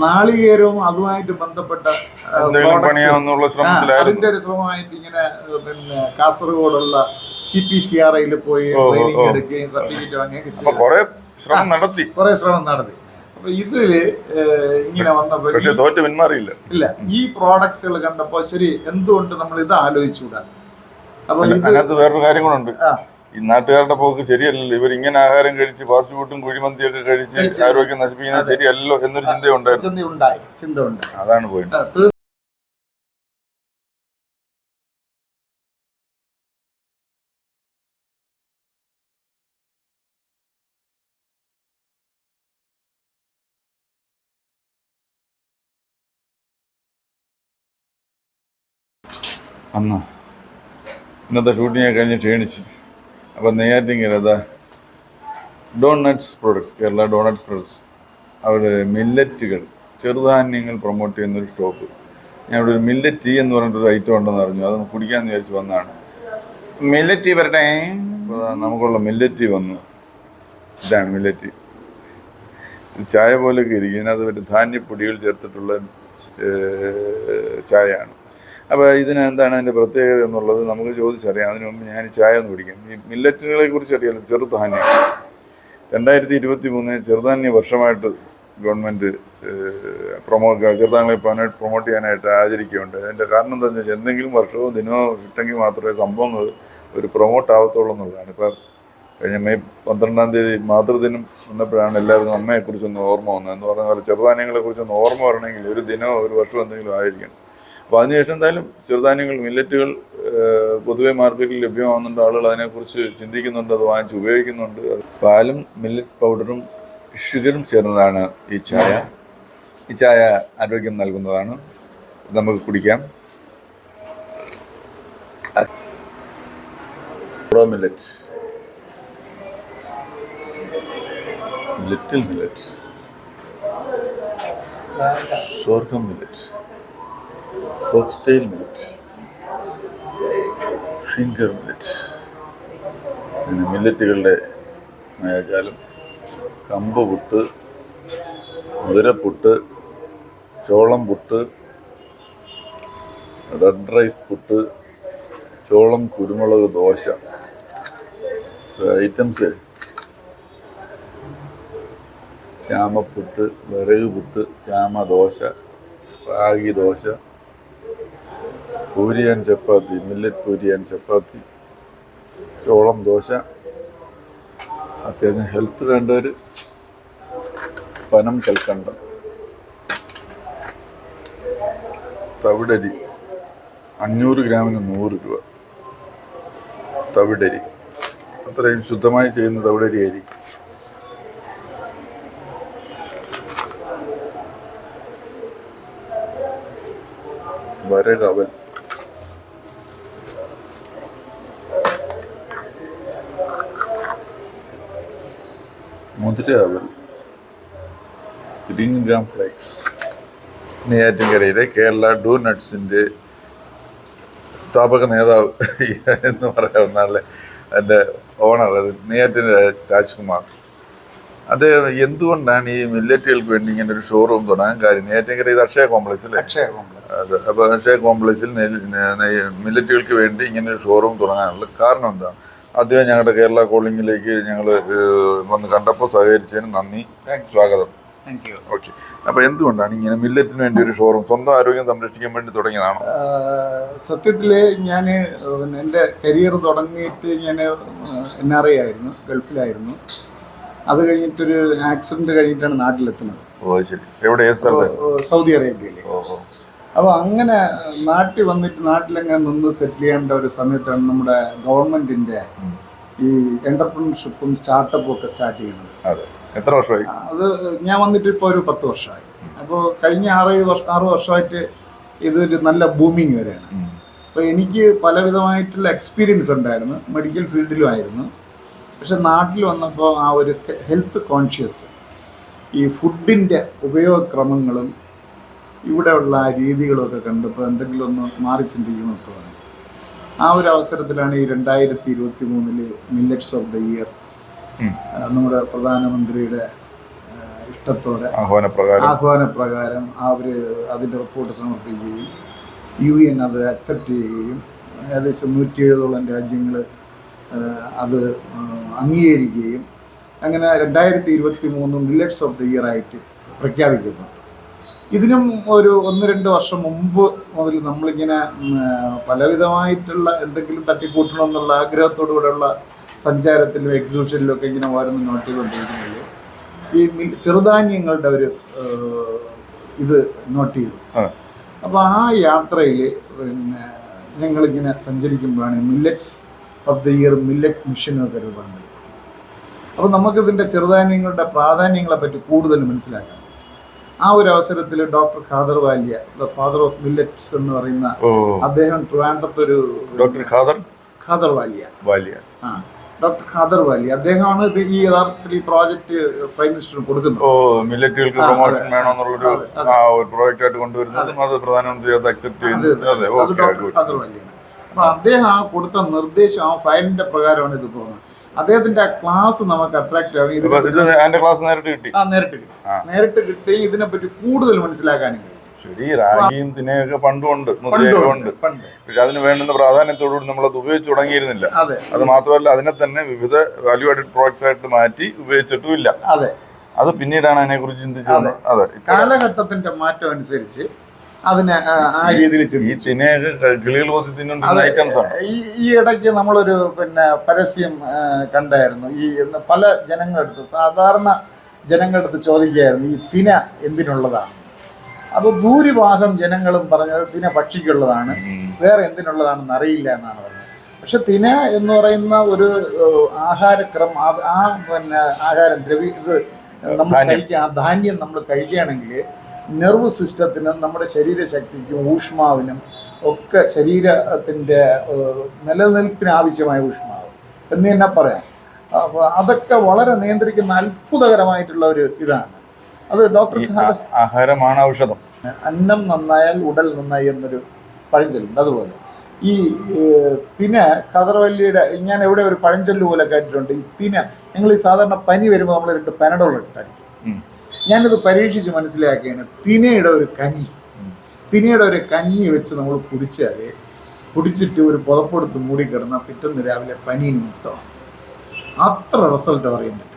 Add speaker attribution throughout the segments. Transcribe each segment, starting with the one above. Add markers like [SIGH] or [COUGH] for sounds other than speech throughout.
Speaker 1: നാളികേരവും അതുമായിട്ട് ബന്ധപ്പെട്ട അതിന്റെ ഒരു ശ്രമമായിട്ട് ഇങ്ങനെ പിന്നെ കാസർഗോഡുള്ള സി പി സി ആർ ഐയിൽ പോയി ട്രെയിനിങ്. എടുക്കുകയും സർട്ടിഫിക്കറ്റ് വാങ്ങുകയും
Speaker 2: അപ്പൊ ശ്രമം നടത്തി. [LAUGHS]
Speaker 1: കുറെ ശ്രമം നടത്തി. അപ്പൊ ഇതിൽ ഇങ്ങനെ വന്നപ്പോ
Speaker 2: പക്ഷെ തോറ്റ് പിന്മാറിയില്ല.
Speaker 1: ഇല്ല ഈ പ്രോഡക്ട്സുകൾ കണ്ടപ്പോ ശരി എന്തുകൊണ്ട് നമ്മൾ ഇത് ആലോചിച്ചുകൂടാ? അപ്പൊ ഇത്
Speaker 2: വേറൊരു കാര്യം കൂടെ ഉണ്ട്.
Speaker 1: ആ.
Speaker 2: ഈ നാട്ടുകാരുടെ പോക്ക് ശരിയല്ലല്ലോ. ഇവർ ഇങ്ങനെ ആഹാരം കഴിച്ച് ഫാസ്റ്റ് ഫുഡും കുഴിമന്തിയൊക്കെ കഴിച്ച്
Speaker 1: കഴിച്ച്.
Speaker 2: ആരോഗ്യം നശിപ്പിക്കുന്നത് ശരിയല്ലോ എന്നൊരു ചിന്തയുണ്ടായിരുന്നു. അതാണ്
Speaker 1: പോയിട്ട്
Speaker 2: അന്ന് ഇന്നത്തെ ഷൂട്ടിങ് കഴിഞ്ഞ് ക്ഷീണിച്ച്. അപ്പം നെയ്യാറ്റിങ്ങനെ അതാ donuts products Kerala donuts products അവിടെ മില്ലറ്റുകൾ ചെറുധാന്യങ്ങൾ പ്രൊമോട്ട് ചെയ്യുന്നൊരു ഷോപ്പ് ഞാൻ ഇവിടെ ഒരു മില്ലറ്റ് ടീ എന്ന് പറഞ്ഞിട്ടൊരു ഐറ്റം ഉണ്ടെന്ന് അറിഞ്ഞു. അതൊന്ന് കുടിക്കാമെന്ന് വിചാരിച്ച് വന്നതാണ്. മില്ലറ്റ് ടീ വരട്ടെ. നമുക്കുള്ള മില്ലറ്റ് ടീ വന്നു. ഇതാണ് മില്ലറ്റ് ചായ പോലെയൊക്കെ ഇരിക്കും. ഇതിനകത്ത് മറ്റേ ധാന്യപ്പൊടികൾ ചേർത്തിട്ടുള്ള ചായയാണ്. അപ്പോൾ ഇതിന് എന്താണ് അതിന്റെ പ്രത്യേകത എന്നുള്ളത് നമുക്ക് ചോദിച്ചറിയാം. അതിനു മുമ്പ് ഞാൻ ചായ ഒന്ന് കുടിക്കാം. ഈ മില്ലറ്റുകളെ കുറിച്ച് അറിയാലോ ചെറുധാന്യം. രണ്ടായിരത്തി ഇരുപത്തി മൂന്ന് ചെറുധാന്യ വർഷമായിട്ട് ഗവൺമെന്റ് പ്രൊമോ ചെറുധാന്യങ്ങളെ പ്രൊമോട്ട് പ്രൊമോട്ട് ചെയ്യാനായിട്ട് ആചരിക്കുന്നുണ്ട് അതിന്റെ കാരണം എന്താണെന്ന് വെച്ചാൽ എന്തെങ്കിലും വർഷവും ദിനമോ കിട്ടെങ്കിൽ മാത്രമേ സംഭവങ്ങൾ ഒരു പ്രൊമോട്ട് ആവത്തുള്ളൂ എന്നുള്ളതാണ്. ഇപ്പം കഴിഞ്ഞ മെയ് പന്ത്രണ്ടാം തീയതി മാതൃദിനം വന്നപ്പോഴാണ് എല്ലാവരും അമ്മയെക്കുറിച്ചൊന്ന് ഓർമ്മ വന്നത്. എന്ന് പറഞ്ഞ പോലെ ചെറുധാന്യങ്ങളെക്കുറിച്ചൊന്ന് ഓർമ്മ വരണമെങ്കിൽ ഒരു ദിനമോ ഒരു വർഷമോ എന്തെങ്കിലും ആയിരിക്കണം. അപ്പോൾ അതിനുശേഷം എന്തായാലും ചെറുധാന്യങ്ങൾ മില്ലറ്റുകൾ പൊതുവെ മാർക്കറ്റിൽ ലഭ്യമാകുന്നുണ്ട്. ആളുകൾ അതിനെക്കുറിച്ച് ചിന്തിക്കുന്നുണ്ട് അത് വാങ്ങിച്ച് ഉപയോഗിക്കുന്നുണ്ട്. പാലും മില്ലറ്റ്സ് പൗഡറും ഷുഗറും ചേർന്നതാണ് ഈ ചായ. ഈ ചായ ആരോഗ്യം നൽകുന്നതാണ്. നമുക്ക് കുടിക്കാം. പ്രോ മില്ലറ്റ് ലിറ്റിൽ മില്ലറ്റ് സ്വർഗം millet foxtail millet finger millet അങ്ങനെ മില്ലറ്റുകളുടെ മായാജാലം കമ്പ് പുട്ട് മുതിരപ്പുട്ട് ചോളം പുട്ട് റെഡ് റൈസ് പുട്ട് ചോളം കുരുമുളക് ദോശ. ഐറ്റംസ് ചാമപ്പുട്ട് വിറക് പുട്ട് ചാമ ദോശ റാഗി ദോശ പൂരിയാൻ ചപ്പാത്തി മില്ലറ്റ് പൂരിയാൻ ചപ്പാത്തി ചോളം ദോശ അത്യാവശ്യം ഹെൽത്ത് വേണ്ടവർ പനം കൽക്കണ്ടം തവിടരി അഞ്ഞൂറ് ഗ്രാമിന് നൂറ് രൂപ. തവിടരി. അത്രയും ശുദ്ധമായി ചെയ്യുന്ന തവിടരി ആയിരിക്കും. വരകവൽ. മുതിര green gram green gram flakes നെയ്യാറ്റിൻകരയിലെ Kerala ഡൂ നട്ട്സിന്റെ സ്ഥാപക നേതാവ് എന്ന് പറയാവുന്ന ആളെ എന്റെ ഓണർ അത് നെയ്യാറ്റിന്റെ രാജ്കുമാർ. അത് എന്തുകൊണ്ടാണ് ഈ മില്ലറ്റുകൾക്ക് വേണ്ടി ഇങ്ങനെ ഒരു ഷോറൂം തുടങ്ങാൻ കാര്യം? നെയ്യാറ്റിൻകര ഇത് അക്ഷയ കോംപ്ലക്സിൽ
Speaker 1: അക്ഷയ കോംപ്ലക്സ്
Speaker 2: അതെ അപ്പോൾ അക്ഷയ കോംപ്ലക്സിൽ മില്ലറ്റുകൾക്ക് വേണ്ടി ഇങ്ങനെ ഒരു ഷോറൂം തുടങ്ങാനുള്ള കാരണം എന്താണ്? ആദ്യം ഞങ്ങളുടെ കേരള കോളിംഗിലേക്ക് ഞങ്ങൾ വന്ന് കണ്ടപ്പോൾ സഹകരിച്ചതിന് നന്ദി. സ്വാഗതം.
Speaker 1: Thank you
Speaker 2: okay. അപ്പൊ എന്തുകൊണ്ടാണ് ഇങ്ങനെ മില്ലറ്റിന് വേണ്ടി ഒരു ഷോറൂം സ്വന്തം ആരോഗ്യം സംരക്ഷിക്കാൻ വേണ്ടി തുടങ്ങിയതാണ്?
Speaker 1: സത്യത്തിൽ ഞാൻ എന്റെ കരിയർ തുടങ്ങിയിട്ട് ഞാൻ എൻ ആർ ഐ ആയിരുന്നു ഗൾഫിലായിരുന്നു. അത് കഴിഞ്ഞിട്ടൊരു ആക്സിഡന്റ് കഴിഞ്ഞിട്ടാണ് നാട്ടിലെത്തുന്നത്. സൗദി അറേബ്യയിൽ അപ്പോൾ അങ്ങനെ നാട്ടിൽ വന്നിട്ട് നാട്ടിലെങ്ങനെ നിന്ന് സെറ്റിൽ ചെയ്യേണ്ട ഒരു സമയത്താണ് നമ്മുടെ ഗവൺമെന്റിന്റെ ഈ എന്റർപ്രണർഷിപ്പും സ്റ്റാർട്ടപ്പും ഒക്കെ സ്റ്റാർട്ട് ചെയ്യുന്നത്.
Speaker 2: അതെ. എത്ര വർഷമായി?
Speaker 1: അത് ഞാൻ വന്നിട്ട് ഇപ്പോൾ ഒരു പത്ത് വർഷമായി. അപ്പോൾ കഴിഞ്ഞ ആറേഴ് വർഷം ആറ് വർഷമായിട്ട് ഇതൊരു നല്ല ബൂമിങ് വരെയാണ്. അപ്പോൾ എനിക്ക് പലവിധമായിട്ടുള്ള എക്സ്പീരിയൻസ് ഉണ്ടായിരുന്നു. മെഡിക്കൽ ഫീൽഡിലും ആയിരുന്നു. പക്ഷെ നാട്ടിൽ വന്നപ്പോൾ ആ ഒരു ഹെൽത്ത് കോൺഷ്യസ് ഈ ഫുഡിന്റെ ഉപയോഗക്രമങ്ങളും ഇവിടെയുള്ള രീതികളൊക്കെ കണ്ടപ്പോൾ എന്തെങ്കിലും ഒന്ന് മാറി ചിന്തിക്കണമെന്ന് തോന്നി. ആ ഒരു അവസരത്തിലാണ് ഈ രണ്ടായിരത്തി ഇരുപത്തി മൂന്നിൽ മില്ലറ്റ്സ് ഓഫ് ദ ഇയർ. നമ്മുടെ പ്രധാനമന്ത്രിയുടെ ഇഷ്ടത്തോടെ
Speaker 2: ആഹ്വാനപ്രകാരം.
Speaker 1: ആഹ്വാനപ്രകാരം അവർ അതിന്റെ റിപ്പോർട്ട് സമർപ്പിക്കുകയും യു എൻ അത് അക്സെപ്റ്റ് ചെയ്യുകയും ഏകദേശം നൂറ്റി എഴുപതോളം രാജ്യങ്ങൾ അത് അംഗീകരിക്കുകയും അങ്ങനെ രണ്ടായിരത്തി ഇരുപത്തി മൂന്ന് മില്ലറ്റ്സ് ഓഫ് ദ ഇയർ ആയിട്ട് പ്രഖ്യാപിക്കുന്നു ഇതിനും ഒരു ഒന്ന് രണ്ട് വർഷം മുമ്പ് മുതൽ നമ്മളിങ്ങനെ പലവിധമായിട്ടുള്ള എന്തെങ്കിലും തട്ടിക്കൂട്ടണം എന്നുള്ള ആഗ്രഹത്തോടു കൂടെയുള്ള സഞ്ചാരത്തിലും എക്സിബിഷനിലും ഒക്കെ ഇങ്ങനെ ഓരോന്ന് നോട്ട് ചെയ്തുകൊണ്ടിരിക്കുന്നത് ഈ മിൽ- ചെറുധാന്യങ്ങളുടെ ഒരു ഇത് നോട്ട് ചെയ്തു. അപ്പോൾ ആ യാത്രയിൽ പിന്നെ ഞങ്ങളിങ്ങനെ സഞ്ചരിക്കുമ്പോഴാണ് millets of the year millet മിഷനൊക്കെ രൂപം അപ്പോൾ നമുക്കിതിന്റെ ചെറുധാന്യങ്ങളുടെ പ്രാധാന്യങ്ങളെ പറ്റി കൂടുതൽ മനസ്സിലാക്കാം. ആ ഒരു അവസരത്തിൽ doctor Khader Valia the father of millets എന്ന് പറയുന്ന അദ്ദേഹം ട്രിവാൻഡ്രത്തൊരു
Speaker 2: ഡോക്ടർ ഖാദർ?
Speaker 1: ഖാദർ വാലിയ.
Speaker 2: വാലിയ.
Speaker 1: ആ ഡോക്ടർ ഖാദർ വാലി അദ്ദേഹമാണ് ഇത് ഈ യഥാർത്ഥത്തിൽ ഈ പ്രോജക്റ്റ് പ്രൈം മിനിസ്റ്ററിന് കൊടുക്കുന്നത്.
Speaker 2: ഓ മില്ലറ്റുകൾക്ക് പ്രൊമോഷൻ. വേണമെന്നുള്ളൊരു പ്രോജക്റ്റ് ആയിട്ട് കൊണ്ടുവരുന്നത് അത്. പ്രധാനമന്ത്രി അത് അക്സെപ്റ്റ് ചെയ്യുന്നത്. അതെ.
Speaker 1: ഓക്കേ
Speaker 2: ഓക്കെ
Speaker 1: ഡോക്ടർ ഖാദർ വാലിയാണ്. അപ്പൊ അദ്ദേഹം ആ കൊടുത്ത നിർദ്ദേശം ആ ഫയലിന്റെ പ്രകാരമാണ് ഇത് പോകുന്നത്. അദ്ദേഹത്തിന്റെ ക്ലാസ് നമുക്ക് അട്രാക്ട് ആവും ഇത്
Speaker 2: ക്ലാസ് നേരിട്ട് കിട്ടി?
Speaker 1: ആ നേരിട്ട് കിട്ടി. നേരിട്ട് കിട്ടി ഇതിനെപ്പറ്റി കൂടുതൽ മനസ്സിലാക്കാനും കഴിയും.
Speaker 2: ശരി റാഗിയും തിനെയൊക്കെ പണ്ടുണ്ട് ഉണ്ട്. പക്ഷെ അതിന് വേണ്ടുന്ന പ്രാധാന്യത്തോടുകൂടി അത് ഉപയോഗിച്ച് തുടങ്ങിയിരുന്നില്ല.
Speaker 1: അതെ.
Speaker 2: അത് മാത്രമല്ല അതിനെ തന്നെ വിവിധ വാല്യൂ ആഡഡ് പ്രോഡക്ട്സ് ആയിട്ട് മാറ്റി ഉപയോഗിച്ചിട്ടുമില്ല.
Speaker 1: അതെ.
Speaker 2: അത് പിന്നീടാണ് അതിനെക്കുറിച്ച് ചിന്തിച്ചത് അതെ.
Speaker 1: കാലഘട്ടത്തിന്റെ മാറ്റം അനുസരിച്ച് അതിനെ ആ, രീതിയിൽ
Speaker 2: തിന്നുകൊണ്ടിരുന്ന
Speaker 1: ഈ ഇടയ്ക്ക് നമ്മളൊരു പിന്നെ പരസ്യം കണ്ടായിരുന്നു. ഈ പല ജനങ്ങളെടുത്ത് സാധാരണ ജനങ്ങളെടുത്ത് ചോദിക്കുകയായിരുന്നു ഈ തിന എന്തിനുള്ളതാണ്? അപ്പോൾ ഭൂരിഭാഗം ജനങ്ങളും പറഞ്ഞത് തിന പക്ഷിക്കുള്ളതാണ് വേറെ എന്തിനുള്ളതാണെന്ന് അറിയില്ല എന്നാണ് പറഞ്ഞത്. പക്ഷെ തിന എന്ന് പറയുന്ന ഒരു ആഹാരക്രമം ആ- പിന്നെ ആഹാരം ദ്രവി ഇത് നമ്മൾ. കഴിക്കുക ആ ധാന്യം നമ്മൾ കഴിക്കുകയാണെങ്കിൽ നെർവ് സിസ്റ്റത്തിനും നമ്മുടെ ശരീരശക്തിക്കും ഊഷ്മാവിനും ഒക്കെ ശരീരത്തിന്റെ നിലനിൽപ്പിന് ആവശ്യമായ ഊഷ്മാവ്. എന്ന് തന്നെ പറയാം. അപ്പോൾ അതൊക്കെ വളരെ നിയന്ത്രിക്കുന്ന അത്ഭുതകരമായിട്ടുള്ള ഒരു ഇതാണ്. അത് ഡോക്ടർ
Speaker 2: ആഹാരമാണ് ഔഷധം.
Speaker 1: അന്നം നന്നായാൽ ഉടൽ നന്നായി എന്നൊരു പഴഞ്ചൊല്ലുണ്ട്. അതുപോലെ ഈ തിന കതർവല്ലിയുടെ ഞാൻ എവിടെ ഒരു പഴഞ്ചൊല്ല് പോലെ കേട്ടിട്ടുണ്ട്. ഈ തിന ഞങ്ങൾ ഈ സാധാരണ പനി വരുമ്പോൾ നമ്മൾ രണ്ട് പനഡോൾ എടുത്തായിരിക്കും. ഞാനിത് പരീക്ഷിച്ച് മനസ്സിലാക്കിയാണ്. തിനയുടെ ഒരു കഞ്ഞി. തിനയുടെ ഒരു കഞ്ഞി വെച്ച് നമ്മൾ കുടിച്ചാൽ കുടിച്ചിട്ട് ഒരു പുതപ്പെടുത്ത് മൂടിക്കിടന്നാൽ പിറ്റേന്ന് രാവിലെ പനി മുക്തമാണ് അത്ര റിസൾട്ട് ഓറിയന്റഡ്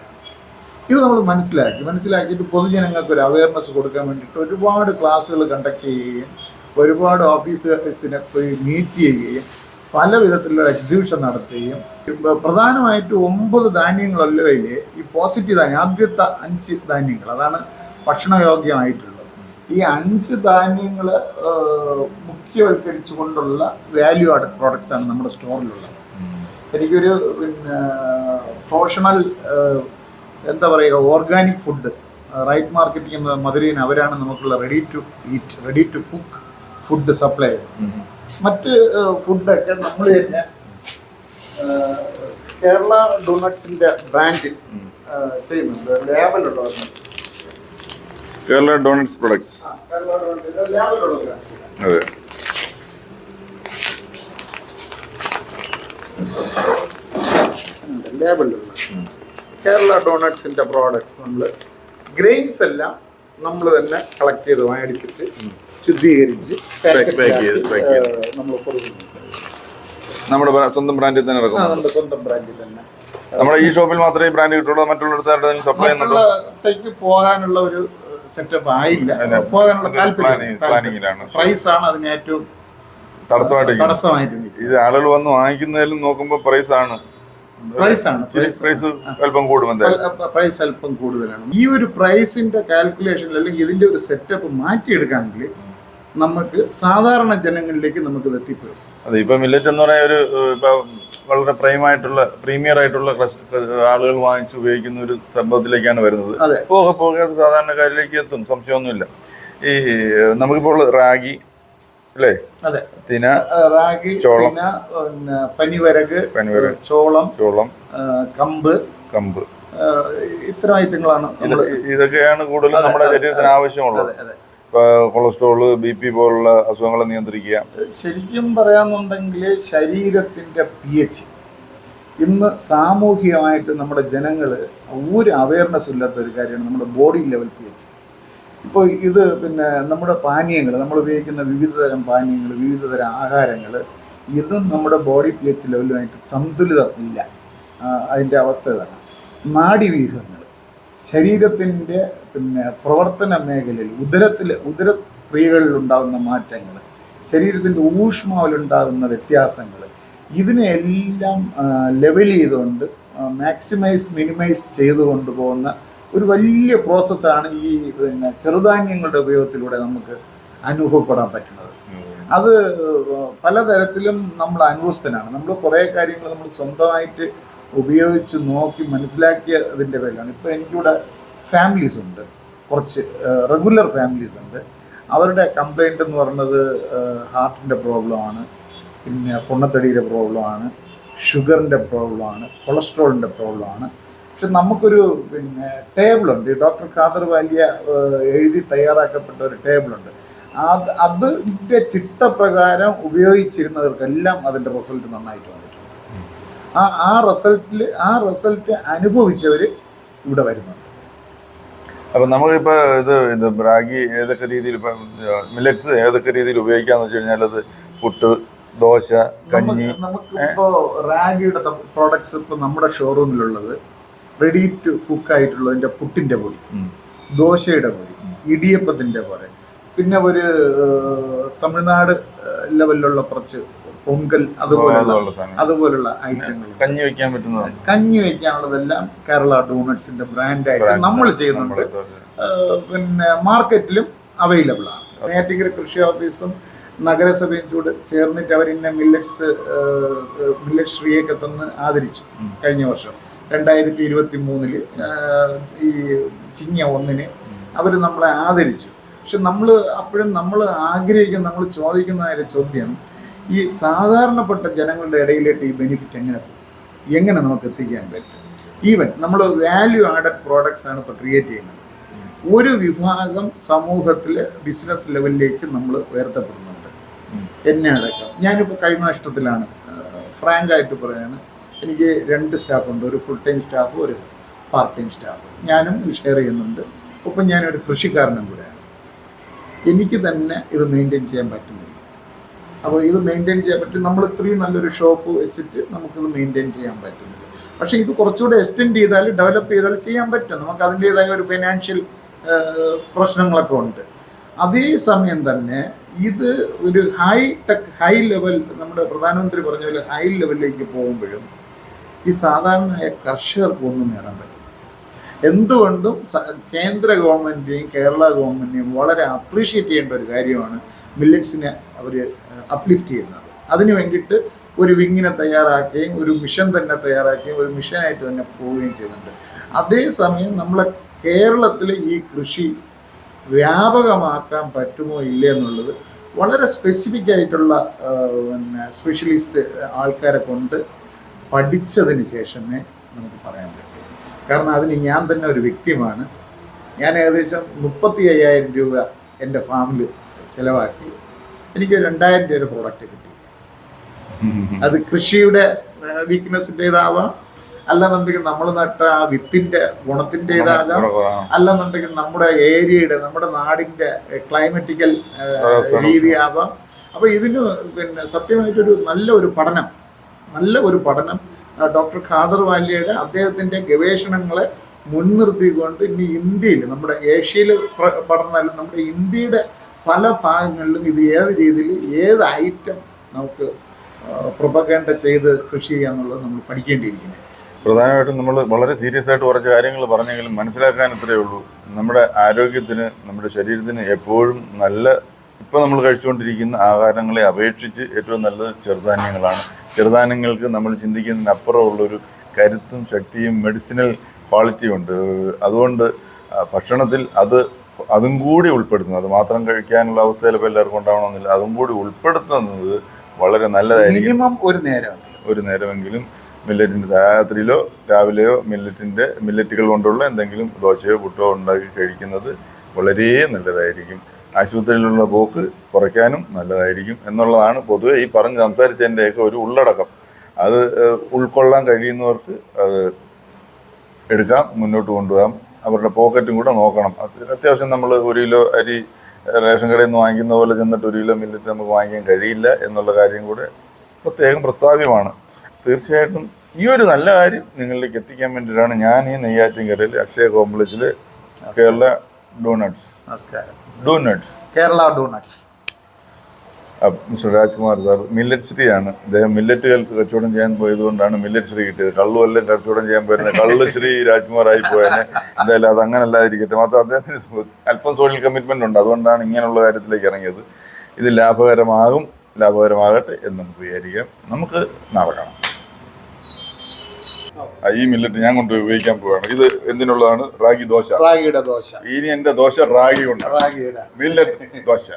Speaker 1: ഇത് നമ്മൾ മനസ്സിലാക്കി. മനസ്സിലാക്കിയിട്ട് പൊതുജനങ്ങൾക്ക് ഒരു അവയർനെസ് കൊടുക്കാൻ വേണ്ടിയിട്ട് ഒരുപാട് ക്ലാസ്സുകൾ കണ്ടക്ട് ചെയ്യുകയും ഒരുപാട് ഓഫീസേഴ്സിനെ പോയി മീറ്റ് ചെയ്യുകയും പല വിധത്തിലുള്ള എക്സിബിഷൻ നടത്തുകയും പ്രധാനമായിട്ട് ഒമ്പത് ധാന്യങ്ങളല്ലവയിൽ ഈ പോസിറ്റീവ് ധാന്യം ആദ്യത്തെ അഞ്ച് ധാന്യങ്ങൾ അതാണ് ഭക്ഷണയോഗ്യമായിട്ടുള്ളത്. ഈ അഞ്ച് ധാന്യങ്ങൾ മുഖ്യവൽക്കരിച്ചു കൊണ്ടുള്ള വാല്യൂ ആഡ് പ്രോഡക്ട്സ് ആണ് നമ്മുടെ സ്റ്റോറിലുള്ളത് എനിക്കൊരു പിന്നെ പ്രൊഫഷണൽ എന്താ പറയുക ഓർഗാനിക് ഫുഡ് റൈറ്റ് മാർക്കറ്റിംഗ് എന്ന മധുരയിൽ അവരാണ് നമുക്കുള്ള ready to eat ready to cook food supply മറ്റ് ഫുഡൊക്കെ നമ്മൾ തന്നെ കേരള ഡോണട്സിന്റെ ബ്രാൻഡ് ചെയ്യുന്നുണ്ട്. ലേബലുള്ളവരുണ്ട്
Speaker 2: കേരള ഡോണറ്റ്സ് പ്രൊഡക്ട്സ് അതെ.
Speaker 1: ലേബലുള്ള കേരള ഡോണട്സിന്റെ പ്രോഡക്ട്സ് നമ്മൾ ഗ്രെയിൻസ് എല്ലാം നമ്മൾ തന്നെ കളക്ട് ചെയ്ത് മേടിച്ചിട്ട് ശുദ്ധീകരിച്ച്. നമ്മൾ
Speaker 2: നമ്മുടെ സ്വന്തം ബ്രാൻഡിൽ തന്നെ ഇറക്കും
Speaker 1: നമ്മുടെ സ്വന്തം ബ്രാൻഡിൽ തന്നെ.
Speaker 2: നമ്മുടെ ഈ ഷോപ്പിൽ മാത്രമേ ഈ ബ്രാൻഡ് കിട്ടുള്ളൂ മറ്റുള്ളിടത്ത് സപ്ലൈ
Speaker 1: ചെയ്യുന്നുള്ളൂ പോകാനുള്ള ഒരു സെറ്റപ്പ് ആയില്ല. പോകാനുള്ള
Speaker 2: planning-ലാണ്.
Speaker 1: പ്രൈസ് ആണ് അതിന് ഏറ്റവും
Speaker 2: തടസ്സമായിട്ട്
Speaker 1: തടസ്സമായിട്ട്
Speaker 2: ഇത് ആളുകൾ വന്ന് വാങ്ങിക്കുന്നതിലും നോക്കുമ്പോൾ പ്രൈസ് ആണ്.
Speaker 1: പ്രൈസ് ആണ് പ്രൈസ്
Speaker 2: പ്രൈസ് അല്പം കൂടും
Speaker 1: പ്രൈസ് അല്പം കൂടുതലാണ്. ഈ ഒരു പ്രൈസിന്റെ കാൽക്കുലേഷൻ അല്ലെങ്കിൽ ഇതിന്റെ ഒരു സെറ്റപ്പ് മാറ്റിയെടുക്കാമെങ്കിൽ നമുക്ക് സാധാരണ ജനങ്ങളിലേക്ക് നമുക്ക് എത്തിപ്പെടും.
Speaker 2: അതെ ഇപ്പൊ മില്ലറ്റ് എന്ന് പറയുന്ന ഒരു ഇപ്പൊ വളരെ പ്രൈം ആയിട്ടുള്ള പ്രീമിയർ ആയിട്ടുള്ള ആളുകൾ വാങ്ങിച്ച് ഉപയോഗിക്കുന്ന ഒരു സംഭവത്തിലേക്കാണ് വരുന്നത്. പോകെ പോകെ സാധാരണക്കാരിലേക്ക് എത്തും. സംശയമൊന്നുമില്ല. ഈ നമുക്കിപ്പോൾ റാഗി അല്ലേ?
Speaker 1: അതെ.
Speaker 2: തിന
Speaker 1: റാഗി
Speaker 2: ചോളം.
Speaker 1: പിന്നെ പനിവരക്
Speaker 2: പനിവരക്.
Speaker 1: ചോളം
Speaker 2: ചോളം.
Speaker 1: കമ്പ്.
Speaker 2: കമ്പ്.
Speaker 1: ഇത്തരം ഐറ്റങ്ങളാണ്
Speaker 2: ഇതൊക്കെയാണ് കൂടുതലും നമ്മുടെ ശരീരത്തിന് ആവശ്യമുള്ളത്. കൊളസ്ട്രോൾ ബി പി പോലുള്ള അസുഖങ്ങളെ നിയന്ത്രിക്കുക.
Speaker 1: ശരിക്കും പറയാന്നുണ്ടെങ്കിൽ ശരീരത്തിന്റെ പി എച്ച് ഇന്ന് സാമൂഹികമായിട്ട് നമ്മുടെ ജനങ്ങൾ ഒരു അവയർനെസ് ഇല്ലാത്ത ഒരു കാര്യമാണ്. നമ്മുടെ ബോഡി ലെവൽ പി എച്ച്. ഇപ്പോൾ ഇത് പിന്നെ നമ്മുടെ പാനീയങ്ങൾ നമ്മൾ ഉപയോഗിക്കുന്ന വിവിധ തരം പാനീയങ്ങൾ വിവിധ തരം ആഹാരങ്ങൾ ഇതും നമ്മുടെ ബോഡി പി എച്ച് ലെവലുമായിട്ട് സന്തുലിതം ഇല്ല. അതിന്റെ അവസ്ഥ ഇതാണ്. നാഡീവ്യൂഹങ്ങൾ. ശരീരത്തിന്റെ പിന്നെ പ്രവർത്തന മേഖലയിൽ ഉദരത്തിൽ ഉദരക്രിയകളിൽ ഉണ്ടാകുന്ന മാറ്റങ്ങൾ ശരീരത്തിന്റെ ഊഷ്മാവിലുണ്ടാകുന്ന വ്യത്യാസങ്ങൾ ഇതിനെയെല്ലാം ലെവൽ ചെയ്തുകൊണ്ട് മാക്സിമൈസ് മിനിമൈസ് ചെയ്തു കൊണ്ടുപോകുന്ന ഒരു വലിയ പ്രോസസ്സാണ് ഈ പിന്നെ ചെറുധാന്യങ്ങളുടെ ഉപയോഗത്തിലൂടെ നമുക്ക് അനുഭവപ്പെടാൻ പറ്റുന്നത്. അത് പലതരത്തിലും നമ്മൾ അനുഭവസ്ഥനാണ് നമ്മൾ കുറേ കാര്യങ്ങൾ നമ്മൾ സ്വന്തമായിട്ട് ഉപയോഗിച്ച് നോക്കി മനസ്സിലാക്കിയതിന്റെ പേരിലാണ് ഇപ്പോൾ എനിക്കിവിടെ ഫാമിലീസ് ഉണ്ട്. കുറച്ച് റെഗുലർ ഫാമിലീസ് ഉണ്ട്. അവരുടെ കംപ്ലൈന്റ് എന്ന് പറയുന്നത് ഹാർട്ടിന്റെ പ്രോബ്ലമാണ് പിന്നെ പൊണ്ണത്തടിയുടെ പ്രോബ്ലമാണ് ഷുഗറിന്റെ പ്രോബ്ലമാണ് കൊളസ്ട്രോളിന്റെ പ്രോബ്ലമാണ് പക്ഷെ നമുക്കൊരു പിന്നെ ടേബിളുണ്ട് ഡോക്ടർ ഖാദർ വാലിയ എഴുതി തയ്യാറാക്കപ്പെട്ട ഒരു ടേബിളുണ്ട് അത് അതിന്റെ ചിട്ടപ്രകാരം ഉപയോഗിച്ചിരുന്നവർക്കെല്ലാം അതിന്റെ റിസൾട്ട് നന്നായിട്ട് ആ ആ റിസൾട്ടിൽ ആ റിസൾട്ട് അനുഭവിച്ചവർ ഇവിടെ വരുന്നുണ്ട്.
Speaker 2: അപ്പം നമുക്കിപ്പോൾ ഇത് ഇത് റാഗി ഏതൊക്കെ രീതിയിൽ ഇപ്പം മില്ലറ്റ്സ് ഏതൊക്കെ രീതിയിൽ ഉപയോഗിക്കാന്ന് വെച്ച് കഴിഞ്ഞാൽ അത് പുട്ട് ദോശ കഞ്ഞി
Speaker 1: നമുക്കിപ്പോൾ നമുക്കിപ്പോ റാഗിയുടെ പ്രോഡക്ട്സ് ഇപ്പോൾ നമ്മുടെ ഷോറൂമിലുള്ളത് റെഡി ടു കുക്ക് പുട്ടിന്റെ പുട്ടിന്റെ പൊടി ദോശയുടെ പൊടി ഇടിയപ്പത്തിന്റെ പൊടി. പിന്നെ ഒരു തമിഴ്നാട് ലെവലിലുള്ള കുറച്ച് പൊങ്കൽ അതുപോലുള്ള
Speaker 2: അതുപോലുള്ള
Speaker 1: ഐറ്റങ്ങൾ.
Speaker 2: കഞ്ഞി വെക്കാൻ പറ്റുന്ന
Speaker 1: കഞ്ഞി വെക്കാനുള്ളതെല്ലാം കേരള ഡോണറ്റ്സിന്റെ ബ്രാൻഡായിട്ട് നമ്മൾ ചെയ്യുന്നുണ്ട്. പിന്നെ മാർക്കറ്റിലും അവൈലബിൾ ആണ്. നെയ്യാറ്റിങ്കര കൃഷി ഓഫീസും നഗരസഭയും ചൂട് ചേർന്നിട്ട് അവർ ഇന്ന മില്ലറ്റ്സ് മില്ലറ്റ് ശ്രീയൊക്കെ തന്ന് ആദരിച്ചു കഴിഞ്ഞ വർഷം. രണ്ടായിരത്തി ഇരുപത്തി മൂന്നിൽ ഈ ചിങ്ങ ഒന്നിന് അവർ നമ്മളെ ആദരിച്ചു. പക്ഷെ നമ്മൾ അപ്പോഴും നമ്മൾ ആഗ്രഹിക്കുന്ന നമ്മൾ ചോദിക്കുന്ന ഒരു ചോദ്യം ഈ സാധാരണപ്പെട്ട ജനങ്ങളുടെ ഇടയിലേക്ക് ഈ ബെനിഫിറ്റ് എങ്ങനെ എങ്ങനെ നമുക്ക് എത്തിക്കാൻ പറ്റും? ഈവൻ നമ്മൾ വാല്യൂ ആഡഡ് പ്രോഡക്ട്സ് ആണ് ഇപ്പോൾ ക്രിയേറ്റ് ചെയ്യുന്നത്. ഒരു വിഭാഗം സമൂഹത്തിൽ ബിസിനസ് ലെവലിലേക്ക് നമ്മൾ ഉയർത്തപ്പെടുന്നുണ്ട്. എന്നെ അടക്കം. ഞാനിപ്പോൾ കഴിഞ്ഞ ഫ്രാങ്ക് ആയിട്ട് പറയാണ്. എനിക്ക് രണ്ട് സ്റ്റാഫുണ്ട്. ഒരു ഫുൾ ടൈം സ്റ്റാഫ് ഒരു പാർട്ട് ടൈം സ്റ്റാഫ് ഞാനും ഷെയർ ചെയ്യുന്നുണ്ട്. ഒപ്പം ഞാനൊരു കൃഷിക്കാരനും കൂടെയാണ്. എനിക്ക് തന്നെ ഇത് മെയിന്റെയിൻ ചെയ്യാൻ പറ്റുന്നില്ല. അപ്പോൾ ഇത് മെയിന്റെയിൻ ചെയ്യാൻ പറ്റും. നമ്മൾ ഇത്രയും നല്ലൊരു ഷോപ്പ് വെച്ചിട്ട് നമുക്കിത് മെയിന്റെയിൻ ചെയ്യാൻ പറ്റുന്നില്ല. പക്ഷേ ഇത് കുറച്ചുകൂടെ എക്സ്റ്റെൻഡ് ചെയ്താൽ ഡെവലപ്പ് ചെയ്താൽ ചെയ്യാൻ പറ്റും. നമുക്ക് അതിന്റെതായ ഒരു ഫിനാൻഷ്യൽ പ്രശ്നങ്ങളൊക്കെ ഉണ്ട്. അതേ സമയം തന്നെ ഇത് ഒരു ഹൈ ടെക് ഹൈ ലെവൽ നമ്മുടെ പ്രധാനമന്ത്രി പറഞ്ഞ പോലെ ഹൈ ലെവലിലേക്ക് പോകുമ്പോഴും ഈ സാധാരണയായ കർഷകർക്ക് ഒന്നും നേടാൻ പറ്റും എന്തുകൊണ്ടും കേന്ദ്ര ഗവൺമെന്റിനെയും കേരള ഗവൺമെന്റിനെയും വളരെ അപ്രീഷിയേറ്റ് ചെയ്യേണ്ട ഒരു കാര്യമാണ് മില്ലറ്റ്സിനെ അവർ അപ്ലിഫ്റ്റ് ചെയ്യുന്നത്. അതിന് വേണ്ടിയിട്ട് ഒരു വിങ്ങിനെ തയ്യാറാക്കുകയും ഒരു മിഷൻ തന്നെ തയ്യാറാക്കുകയും ഒരു മിഷനായിട്ട് തന്നെ പോവുകയും ചെയ്യുന്നുണ്ട്. അതേസമയം നമ്മളെ കേരളത്തിൽ ഈ കൃഷി വ്യാപകമാക്കാൻ പറ്റുമോ ഇല്ലേ എന്നുള്ളത് വളരെ സ്പെസിഫിക് ആയിട്ടുള്ള പിന്നെ സ്പെഷ്യലിസ്റ്റ് ആൾക്കാരെ കൊണ്ട് പഠിച്ചതിന് ശേഷമേ നമുക്ക് പറയാൻ പറ്റൂ. കാരണം അതിന് ഞാൻ തന്നെ ഒരു വ്യക്തിയാണ് ഞാൻ ഏകദേശം മുപ്പത്തി അയ്യായിരം രൂപ എന്റെ ഫാമിൽ ചിലവാക്കി. എനിക്ക് രണ്ടായിരം രൂപയുടെ പ്രോഡക്റ്റ് കിട്ടി. അത് കൃഷിയുടെ വീക്ക്നെസ്സിന്റെതാവാം അല്ലെന്നുണ്ടെങ്കിൽ നമ്മൾ നട്ട ആ വിത്തിന്റെ ഗുണത്തിന്റെതാകാം അല്ലെന്നുണ്ടെങ്കിൽ നമ്മുടെ ഏരിയയുടെ നമ്മുടെ നാടിന്റെ ക്ലൈമറ്റിക്കൽ
Speaker 2: രീതി
Speaker 1: രീതിയാവാം. അപ്പോൾ ഇതിന് പിന്നെ സത്യമായിട്ടൊരു നല്ല ഒരു പഠനം നല്ല ഒരു പഠനം ഡോക്ടർ ഖാദർ വാല്യയുടെ അദ്ദേഹത്തിന്റെ ഗവേഷണങ്ങളെ മുൻനിർത്തിക്കൊണ്ട് ഇനി ഇന്ത്യയിൽ നമ്മുടെ ഏഷ്യയിൽ പഠനം പഠനമല്ല നമ്മുടെ ഇന്ത്യയുടെ പല ഭാഗങ്ങളിലും ഇത് ഏത് രീതിയിൽ ഏത് ഐറ്റം നമുക്ക് പ്രൊപ്പഗേണ്ട ചെയ്ത് കൃഷി ചെയ്യാന്നുള്ളത് നമ്മൾ പഠിക്കേണ്ടിയിരിക്കുന്നത്
Speaker 2: പ്രധാനമായിട്ടും നമ്മൾ വളരെ സീരിയസ് ആയിട്ട് കുറച്ച് കാര്യങ്ങൾ പറഞ്ഞെങ്കിലും മനസ്സിലാക്കാൻ ഇത്രയേ ഉള്ളൂ. നമ്മുടെ ആരോഗ്യത്തിന് നമ്മുടെ ശരീരത്തിന് എപ്പോഴും നല്ല ഇപ്പോൾ നമ്മൾ കഴിച്ചുകൊണ്ടിരിക്കുന്ന ആഹാരങ്ങളെ അപേക്ഷിച്ച് ഏറ്റവും നല്ലത് ചെറുധാന്യങ്ങളാണ്. ചെറുധാന്യങ്ങൾക്ക് നമ്മൾ ചിന്തിക്കുന്നതിനപ്പുറമുള്ളൊരു കരുത്തും ശക്തിയും മെഡിസിനൽ ക്വാളിറ്റിയും ഉണ്ട്. അതുകൊണ്ട് ഭക്ഷണത്തിൽ അത് അതും കൂടി ഉൾപ്പെടുത്തുന്നത്. അത് മാത്രം കഴിക്കാനുള്ള അവസ്ഥ ചിലപ്പോൾ എല്ലാവർക്കും ഉണ്ടാവണമെന്നില്ല. അതും കൂടി ഉൾപ്പെടുത്തുന്നത് വളരെ നല്ലതായിരിക്കും.
Speaker 1: മിനിമം ഒരു നേരം
Speaker 2: ഒരു നേരമെങ്കിലും മില്ലറ്റിന്റെ രാത്രിയിലോ രാവിലെയോ മില്ലറ്റിന്റെ മില്ലറ്റുകൾ കൊണ്ടുള്ള എന്തെങ്കിലും ദോശയോ പുട്ടോ ഉണ്ടാക്കി കഴിക്കുന്നത് വളരെ നല്ലതായിരിക്കും. ആശുപത്രിയിലുള്ള പോക്ക് കുറയ്ക്കാനും നല്ലതായിരിക്കും എന്നുള്ളതാണ് പൊതുവെ ഈ പറഞ്ഞ് സംസാരിച്ചതിന്റെയൊക്കെ ഒരു ഉള്ളടക്കം. അത് ഉൾക്കൊള്ളാൻ കഴിയുന്നവർക്ക് അത് എടുക്കാം മുന്നോട്ട് കൊണ്ടുപോകാം. അവരുടെ പോക്കറ്റും കൂടെ നോക്കണം. അത് അത്യാവശ്യം നമ്മൾ ഒരു കിലോ അരി റേഷൻ കടയിൽ നിന്ന് വാങ്ങിക്കുന്ന പോലെ ചെന്നിട്ട് ഒരു കിലോ മില്ലറ്റ് നമുക്ക് വാങ്ങിക്കാൻ കഴിയില്ല എന്നുള്ള കാര്യം കൂടെ പ്രത്യേകം പ്രസ്താവ്യമാണ്. തീർച്ചയായിട്ടും ഈ ഒരു നല്ല കാര്യം നിങ്ങളിലേക്ക് എത്തിക്കാൻ വേണ്ടിയിട്ടാണ് ഞാൻ ഈ നെയ്യാറ്റിൻകരയിൽ അക്ഷയ കോംപ്ലക്സിൽ കേരള ഡോണട്സ്
Speaker 1: നമസ്കാരം.
Speaker 2: Donuts
Speaker 1: Kerala donuts
Speaker 2: mister Rajkumar sir millet Shri ആണ്. അദ്ദേഹം മില്ലറ്റുകൾ കച്ചവടം ചെയ്യാൻ പോയതുകൊണ്ടാണ് മില്ലറ്റ് ശ്രീ കിട്ടിയത്. കള്ളു എല്ലാം കച്ചവടം ചെയ്യാൻ പോയിരുന്നത് കള്ളു ശ്രീ രാജ്കുമാർ ആയി പോയതിനെ എന്തായാലും അത് അങ്ങനെ അല്ലാതിരിക്കട്ടെ മാത്രം അദ്ദേഹത്തിന് അല്പം സോഷ്യൽ കമ്മിറ്റ്മെന്റ് ഉണ്ട്. അതുകൊണ്ടാണ് ഇങ്ങനെയുള്ള കാര്യത്തിലേക്ക് ഇറങ്ങിയത്. ഇത് ലാഭകരമാകും ലാഭകരമാകട്ടെ എന്ന് നമുക്ക് വിചാരിക്കാം. നമുക്ക് നാളെ കാണാം. ഈ മില്ലറ്റ് ഞാൻ കൊണ്ട് ഉപയോഗിക്കാൻ പോവാണ്. ഇത് എന്തിനുള്ളതാണ്? റാഗി ദോശ.
Speaker 1: റാഗിയുടെ ദോശ.
Speaker 2: ഇനി എന്റെ ദോശ റാഗി
Speaker 1: റാഗിയുടെ.
Speaker 2: മില്ലറ്റ് ദോശ.